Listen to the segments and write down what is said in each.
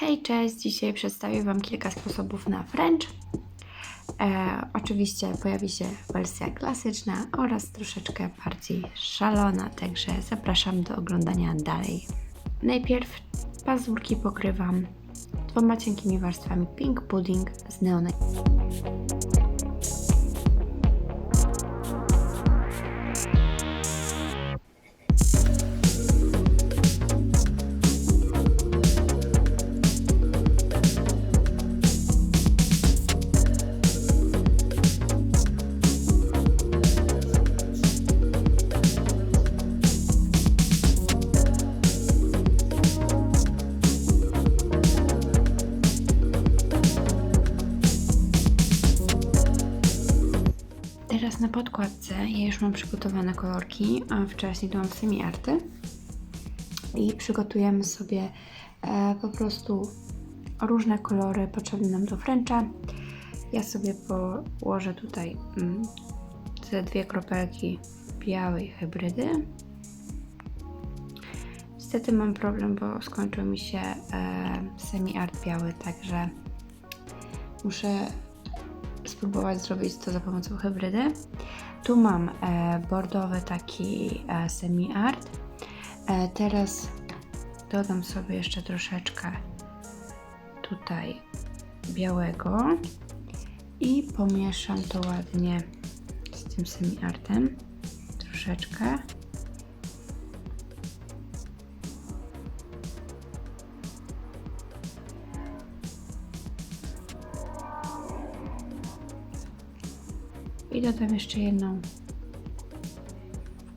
Hej, cześć! Dzisiaj przedstawię Wam kilka sposobów na French. E, oczywiście pojawi się wersja klasyczna oraz troszeczkę bardziej szalona, także zapraszam do oglądania dalej. Najpierw pazurki pokrywam dwoma cienkimi warstwami Pink Pudding z neonem. Na podkładce ja już mam przygotowane kolorki, a wcześniej to mam semi-arty. I przygotujemy sobie e, po prostu różne kolory potrzebne nam do Frencha. Ja sobie położę tutaj mm, te dwie kropelki białej hybrydy. Niestety mam problem, bo skończył mi się e, semi-art biały, także muszę spróbować zrobić to za pomocą hybrydy. Tu mam e, bordowy taki e, semi-art. E, teraz dodam sobie jeszcze troszeczkę tutaj białego i pomieszam to ładnie z tym semi-artem. Troszeczkę. I dodam jeszcze jedną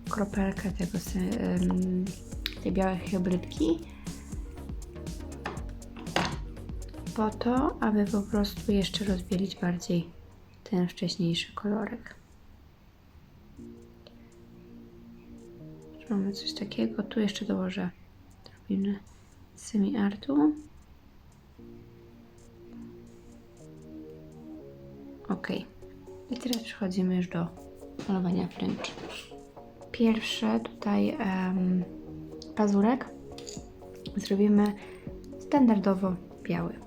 kropelkę tego, tej białej hybrydki. Po to, aby po prostu jeszcze rozbielić bardziej ten wcześniejszy kolorek. Mamy coś takiego. Tu jeszcze dołożę drobinę semi-artu. Ok. I teraz przechodzimy już do malowania French. Pierwszy tutaj em, pazurek zrobimy standardowo biały.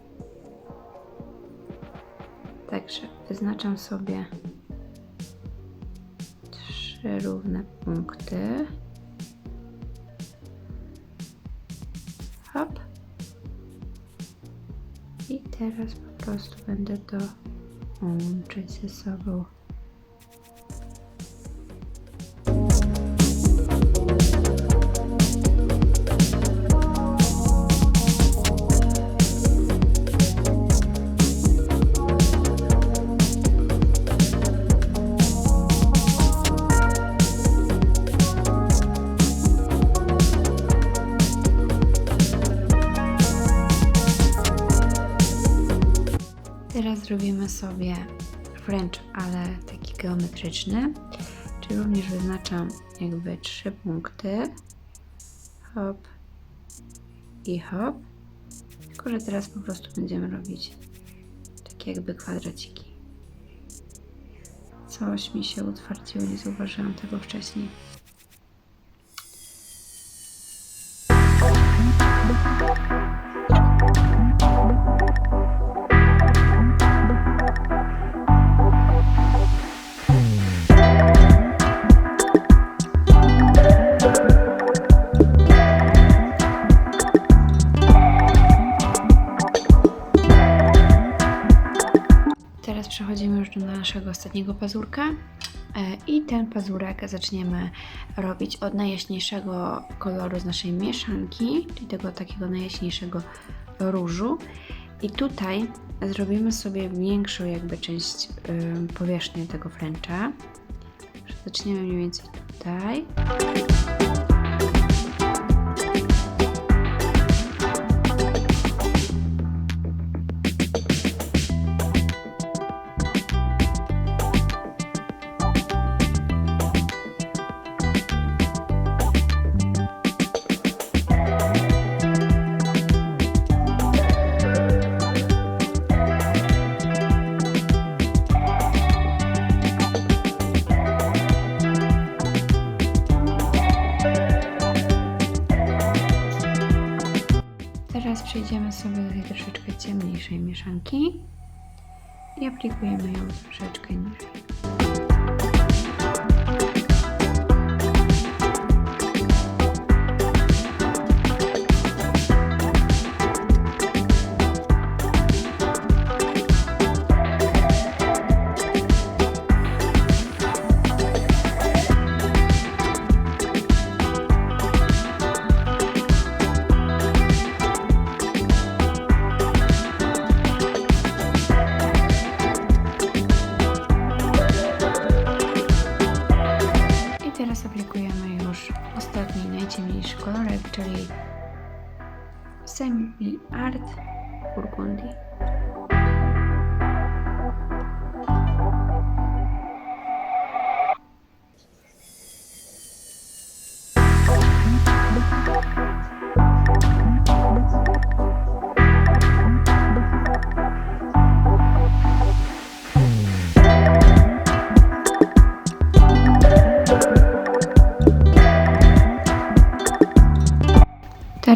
Także wyznaczam sobie trzy równe punkty. Hop. I teraz po prostu będę to own traces of Zrobimy sobie French, ale taki geometryczny. Czyli również wyznaczam jakby trzy punkty. Hop i hop. Tylko, że teraz po prostu będziemy robić takie jakby kwadraciki. Coś mi się utwardziło, nie zauważyłam tego wcześniej. Przechodzimy już do naszego ostatniego pazurka. E, I ten pazurek zaczniemy robić od najjaśniejszego koloru z naszej mieszanki, czyli tego takiego najjaśniejszego różu. I tutaj zrobimy sobie większą jakby część ym, powierzchni tego fręcza. Zaczniemy mniej więcej tutaj. I aplikujemy ją troszeczkę niżej. Semi Art Burgundy.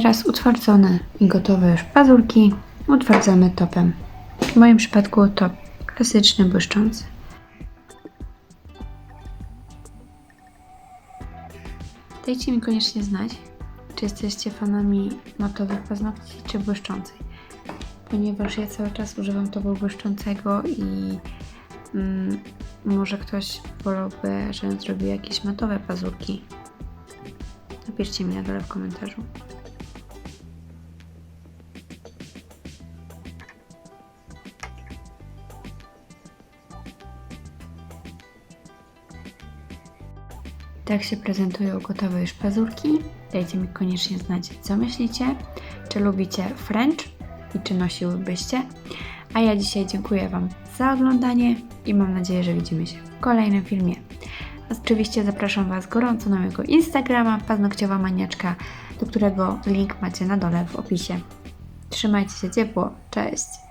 Teraz utwardzone i gotowe już pazurki utwardzamy topem. W moim przypadku top klasyczny, błyszczący. Dajcie mi koniecznie znać, czy jesteście fanami matowych paznokci, czy błyszczącej. Ponieważ ja cały czas używam topu błyszczącego i mm, może ktoś wolałby, żebym zrobiła jakieś matowe pazurki. Napiszcie mi na dole w komentarzu. Tak się prezentują gotowe już pazurki. Dajcie mi koniecznie znać, co myślicie. Czy lubicie French i czy nosiłybyście. A ja dzisiaj dziękuję Wam za oglądanie i mam nadzieję, że widzimy się w kolejnym filmie. Oczywiście zapraszam Was gorąco na mojego Instagrama Paznokciowa Maniaczka, do którego link macie na dole w opisie. Trzymajcie się ciepło. Cześć!